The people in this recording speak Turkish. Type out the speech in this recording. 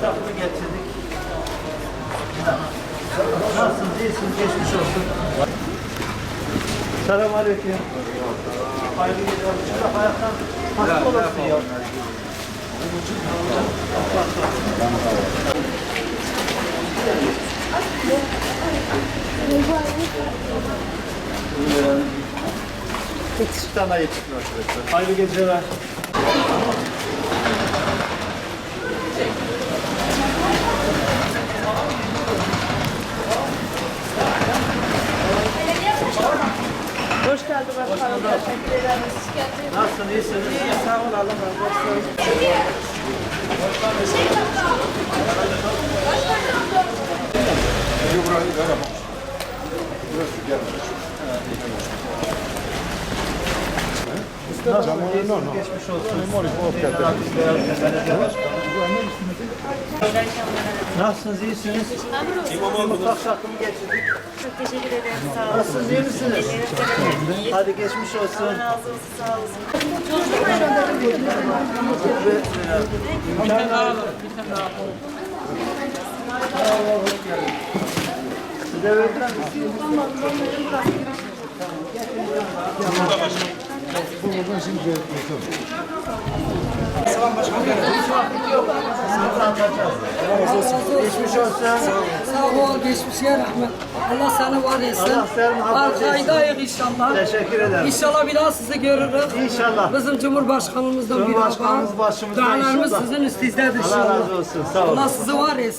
takımı getirdik. Nasılsınız? İyisiniz? Geçmiş olsun. Selam aleyküm. Hayırlı geceler. Çırak ayaktan hasta olasın ya. Arkadaşlar. Hayırlı geceler. Hoş geldin başkanım. Teşekkür ederiz. Nasılsın? İyisiniz? Sağ ol Allah razı olsun. Nasılsın? İyisiniz? Geçmiş olsun. Belediye Başkanı. Nasılsınız? İyisiniz? Mutfak takımı getirdik. Çok teşekkür ederim. Sağ olun. Nasılsınız? İyi misiniz? Hadi geçmiş olsun. Razı olsun, sağ olsun. Size verdiler mi? Geçmiş olsun. Sağ ol, geçmişe rahmet. Allah seni var etsin. Allah. Arkaydayız inşallah. Teşekkür ederim. İnşallah bir daha sizi görürüz. İnşallah. Bizim Cumhurbaşkanımızdan bir Cumhurbaşkanımız başımızda Dağlarımız inşallah. sizin üstünüzdedir Allah inşallah. razı olsun. Sağ olun. Allah sizi var etsin.